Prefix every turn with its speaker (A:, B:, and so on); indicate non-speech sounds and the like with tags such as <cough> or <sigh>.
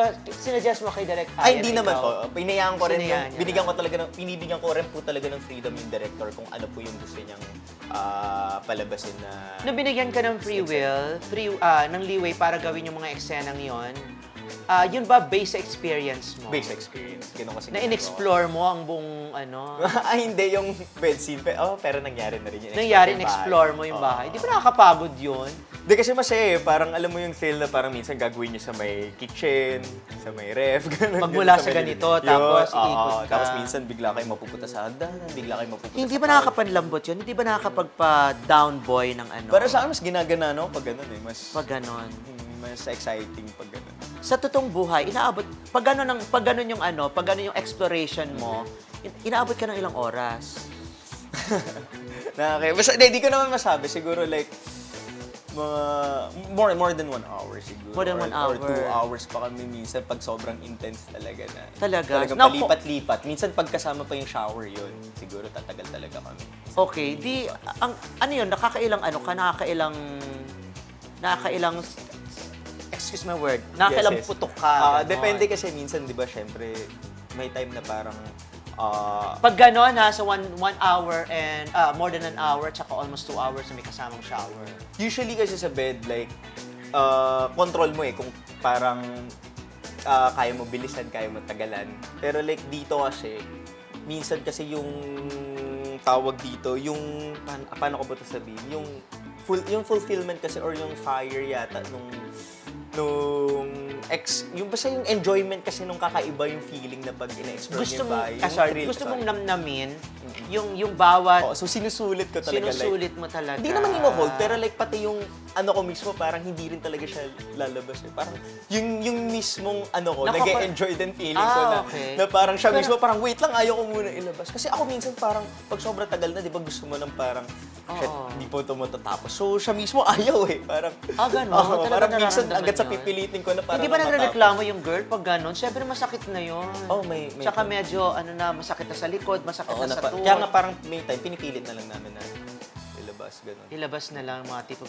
A: ba, sinuggest mo kay Direct
B: Ay, hindi
A: na
B: naman po. Pinayaan ko rin
A: Sinayaan
B: yung,
A: niya
B: binigyan ko talaga ng, pinibigyan ko rin po talaga ng freedom yung director kung ano po yung gusto niyang ah, palabasin na...
A: Nung binigyan ka ng free will, free, ah, ng leeway para gawin yung mga eksenang yon, ah, yun ba base sa experience mo?
B: Base experience. Ganun kasi.
A: Na in-explore mo ang buong ano, <laughs>
B: Ay, hindi. Yung bed scene. Pe- Oh, pero nangyari na rin yun.
A: nangyari, in-explore mo yung bahay. Di ba nakakapagod yun?
B: Hindi kasi masaya eh. Parang alam mo yung feel na parang minsan gagawin niyo sa may kitchen, sa may ref, <laughs> ganun.
A: Magmula sa
B: may-
A: ganito,
B: Yun,
A: tapos
B: oo.
A: iikot ka.
B: Tapos minsan bigla kayo mapupunta sa hagdanan, bigla kayo mapupunta
A: Hindi
B: sa
A: ba
B: couch.
A: nakakapanlambot yun? Hindi ba nakakapagpa-down boy ng ano?
B: Para sa akin, mas ginagana no pag ganun eh. Mas,
A: Pag ganon.
B: mm, mas exciting pag ganun.
A: Sa totoong buhay, inaabot, pag ganon, ang, pag ganon yung ano, pag ganon yung exploration mo, in- inaabot ka ng ilang oras. <laughs>
B: Nakaka- basta, hindi, di ko naman masabi. Siguro like, mga, more, more than one hour siguro.
A: More than
B: or,
A: one
B: Or two
A: hour.
B: hours pa kami minsan pag sobrang intense talaga na.
A: Talaga?
B: Talagang
A: Naku-
B: palipat-lipat. Minsan pag kasama pa yung shower yun, siguro tatagal talaga kami.
A: Okay, di, ang, ano yun, nakakailang ano ka, nakakailang, nakakailang, excuse my word, nakakailang
B: Yes, yes.
A: putok ka.
B: Ah,
A: ganon.
B: depende kasi minsan, di ba, syempre, may time na parang, ah,
A: Pag ganon ha, sa one, one hour and, ah, more than an hour, tsaka almost two hours na may kasamang shower.
B: usually kasi sa bed, like, uh, control mo eh, kung parang ah, kaya mo bilisan, kaya mo tagalan. Pero like dito kasi, minsan kasi yung tawag dito, yung, paano, paano ko ba ito sabihin? Yung, full, yung fulfillment kasi or yung fire yata nung nung ex, yung basta yung enjoyment kasi nung kakaiba yung feeling na pag ina-explore
A: Gusto mo,
B: bahay.
A: ah, sorry, gusto mong namnamin yung, yung bawat,
B: Oo, so sinusulit ko talaga. like,
A: sinusulit mo talaga.
B: hindi naman ino-hold, pero like pati yung ano ko mismo, parang hindi rin talaga siya lalabas. Eh. Parang yung, yung mismong ano ko,
A: Nakaka-
B: nag-enjoy din feeling
A: Ah,
B: ko na,
A: okay.
B: na parang siya mismo, parang wait lang, ayaw ko muna ilabas. Kasi ako minsan parang, pag sobrang tagal na, di ba gusto mo ng parang, shit,
A: Oo.
B: hindi po ito matatapos. So siya mismo <laughs> ayaw eh. Parang,
A: Ah, ganun? <laughs>
B: Oo,
A: Talaga
B: parang minsan
A: nararamdaman
B: agad sa
A: yun?
B: pipilitin ko na parang
A: Hindi ba
B: matapos.
A: nagre-reklamo yung girl pag gano'n? Siyempre masakit na yun.
B: Oh, may- may-
A: Tsaka medyo, ano na, masakit na sa likod, masakit
B: Oo,
A: na
B: na,
A: sa
B: pa-
A: tuhod.
B: kaya nga parang may time, pinipilit na lang namin na ilabas, ganun.
A: Ilabas na lang mga tipo.